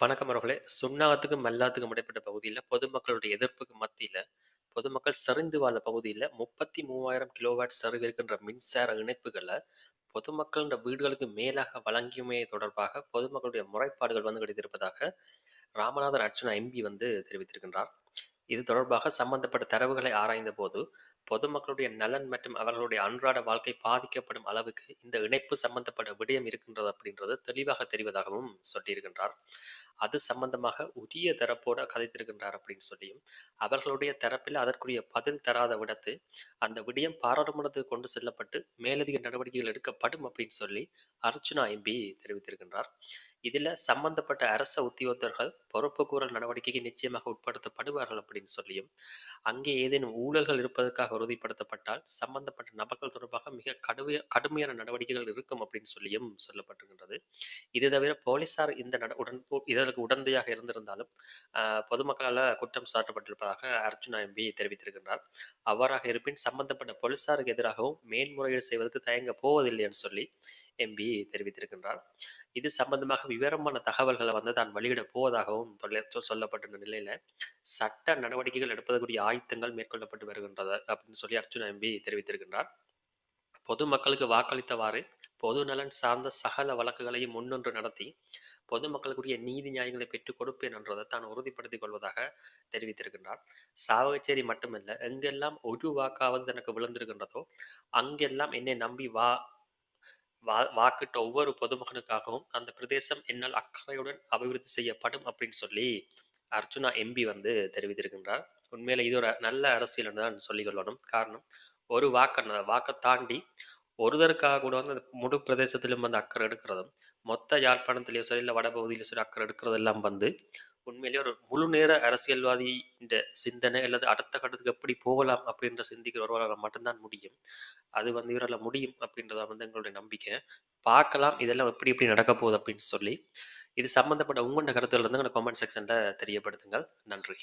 வணக்கம் அவர்களே. சுன்னாகத்துக்கும், மல்லாத்துக்கும் இடைப்பட்ட பகுதியில் பொதுமக்களுடைய எதிர்ப்புக்கு மத்தியில் பொதுமக்கள் சரிந்து வாழ பகுதியில் முப்பத்தி மூவாயிரம் கிலோவாட் சருகு இருக்கின்ற மின்சார இணைப்புகளை பொதுமக்கள்ன்ற வீடுகளுக்கு மேலாக வழங்கியமை தொடர்பாக பொதுமக்களுடைய முறைப்பாடுகள் வந்து கிடைத்திருப்பதாக ராமநாதன் அர்ச்சுனா எம்பி வந்து தெரிவித்திருக்கின்றார். இது தொடர்பாக சம்பந்தப்பட்ட தரவுகளை ஆராய்ந்தபோது, பொதுமக்களுடைய நலன் மற்றும் அவர்களுடைய அன்றாட வாழ்க்கை பாதிக்கப்படும் அளவுக்கு இந்த இணைப்பு சம்பந்தப்பட்ட விடயம் இருக்கின்றது அப்படின்றது தெளிவாக தெரிவதாகவும் சொல்லியிருக்கின்றார். அது சம்பந்தமாக உரிய தரப்போட கதைத்திருக்கின்றார் அப்படின்னு சொல்லியும், அவர்களுடைய தரப்பில் அதற்குரிய பதில் தராத விடத்து, அந்த விடயம் பாராளுமன்றத்துக்கு கொண்டு செல்லப்பட்டு மேலதிக நடவடிக்கைகள் எடுக்கப்படும் அப்படின்னு சொல்லி அர்ச்சுனா எம்பி தெரிவித்திருக்கின்றார். இதில் சம்பந்தப்பட்ட அரச உத்தியோகத்தர்கள் பொறுப்புக்கூறல் நடவடிக்கைக்கு நிச்சயமாக உட்படுத்தப்படுவார்கள் அப்படின்னு சொல்லியும், அங்கே ஏதேனும் ஊழல்கள் இருப்பதற்காக உறுதிப்படுத்தப்பட்டால் சம்பந்தப்பட்ட நபர்கள் தொடர்பாக மிக கடுமைய கடுமையான நடவடிக்கைகள் இருக்கும் அப்படின்னு சொல்லியும் சொல்லப்பட்டிருக்கின்றது. இது தவிர போலீசார் இந்த நட உடன் இதற்கு உடந்தையாக இருந்திருந்தாலும், பொதுமக்களால் குற்றம் சாட்டப்பட்டிருப்பதாக அர்ஜுனா எம்பி தெரிவித்திருக்கின்றார். அவ்வாறாக இருப்பின் சம்பந்தப்பட்ட போலீசாருக்கு எதிராகவும் மேன்முறையீடு செய்வதற்கு தயங்கப் போவதில்லை என்று சொல்லி எம்பி தெரிவித்திருக்கின்றார். இது சம்பந்தமாக விவரமான தகவல்களை வந்து தான் வெளியிட போவதாகவும் சொல்லப்பட்டுள்ள நிலையில, சட்ட நடவடிக்கைகள் எடுப்பதற்குரிய ஆயத்தங்கள் மேற்கொள்ளப்பட்டு வருகின்றது அப்படின்னு சொல்லி அர்ச்சுனா எம்பி தெரிவித்திருக்கின்றார். பொதுமக்களுக்கு வாக்களித்தவாறு, பொது நலன் சார்ந்த சகல வழக்குகளையும் முன்னொன்று நடத்தி, பொதுமக்களுக்குரிய நீதி நியாயங்களை பெற்றுக் கொடுப்பேன் என்றதை தான் உறுதிப்படுத்திக் கொள்வதாக தெரிவித்திருக்கின்றார். சாவகச்சேரி மட்டுமல்ல, எங்கெல்லாம் ஒரு வாக்காவது எனக்கு விழுந்திருக்கின்றதோ, அங்கெல்லாம் என்னை நம்பி வா வா வாக்கிட்ட ஒவ்வொரு பொதுமகனுக்காகவும் அந்த பிரதேசம் என்னால் அக்கறையுடன் அபிவிருத்தி செய்யப்படும் அப்படின்னு சொல்லி அர்ஜுனா எம்பி வந்து தெரிவித்திருக்கின்றார். உண்மையில இது ஒரு நல்ல அரசியல் என்று தான் சொல்லிக் கொள்ளணும். காரணம், ஒரு வாக்க வாக்கை தாண்டி ஒருதற்காக கூட வந்து அந்த முழு பிரதேசத்திலும் வந்து அக்கறை எடுக்கிறதும், மொத்த யாழ்ப்பாணத்திலேயோ சரி, இல்லை வடபகுதியிலேயோ சரி அக்கறை எடுக்கிறதெல்லாம் வந்து உண்மையிலேயே ஒரு முழு நேர அரசியல்வாதி இந்த சிந்தனை அல்லது அடுத்த கட்டத்துக்கு எப்படி போகலாம் அப்படின்ற சிந்திக்கிற ஒருவரால் மட்டும்தான் முடியும். அது வந்து இவரால் முடியும் அப்படின்றத வந்து எங்களுடைய நம்பிக்கை. பார்க்கலாம் இதெல்லாம் எப்படி எப்படி நடக்கப் போகுது அப்படின்னு சொல்லி. இது சம்பந்தப்பட்ட உங்களோட கருத்துக்கள் வந்து எங்களை கமெண்ட் செக்ஷனில் தெரியப்படுத்துங்கள். நன்றி.